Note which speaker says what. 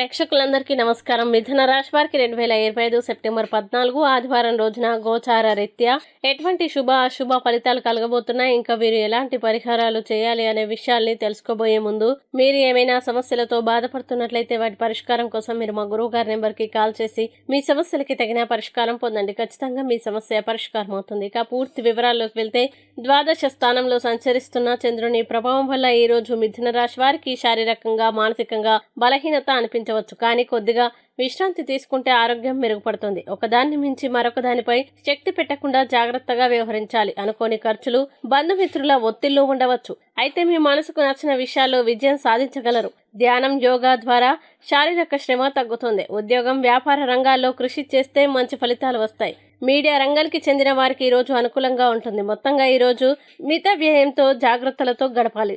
Speaker 1: ప్రేక్షకులందరికీ నమస్కారం. మిథున రాశి వారికి రెండు వేల ఇరవై ఐదు సెప్టెంబర్ పద్నాలుగు ఆదివారం రోజున గోచార రీత్యా ఎటువంటి శుభ అశుభ ఫలితాలు కలగబోతున్నాయి? ఇంకా వీరు ఎలాంటి పరిహారాలు చేయాలి అనే విషయాల్ని తెలుసుకోబోయే ముందు మీరు ఏమైనా సమస్యలతో బాధపడుతున్నట్లయితే వాటి పరిష్కారం కోసం మీరు మా గురువు గారి నెంబర్కి కాల్ చేసి మీ సమస్యలకి తగిన పరిష్కారం పొందండి. ఖచ్చితంగా మీ సమస్య పరిష్కారం అవుతుంది. ఇక పూర్తి వివరాల్లోకి వెళ్తే ద్వాదశ స్థానంలో సంచరిస్తున్న చంద్రుని ప్రభావం వల్ల ఈ రోజు మిథున రాశి వారికి శారీరకంగా మానసికంగా బలహీనత అనిపించవచ్చు కానీ కొద్దిగా విశ్రాంతి తీసుకుంటే ఆరోగ్యం మెరుగుపడుతుంది. ఒకదాన్ని మించి మరొక దానిపై శక్తి పెట్టకుండా జాగ్రత్తగా వ్యవహరించాలి అనుకోని ఖర్చులు బంధుమిత్రుల ఒత్తిళ్ళు ఉండవచ్చు. అయితే మీ మనసుకు నచ్చిన విషయాల్లో విజయం సాధించగలరు. ధ్యానం యోగా ద్వారా శారీరక శ్రమ తగ్గుతుంది. ఉద్యోగం వ్యాపార రంగాల్లో కృషి చేస్తే మంచి ఫలితాలు వస్తాయి. మీడియా రంగానికి చెందిన వారికి ఈరోజు అనుకూలంగా ఉంటుంది. మొత్తంగా ఈరోజు మిత వ్యయంతో జాగ్రత్తలతో గడపాలి.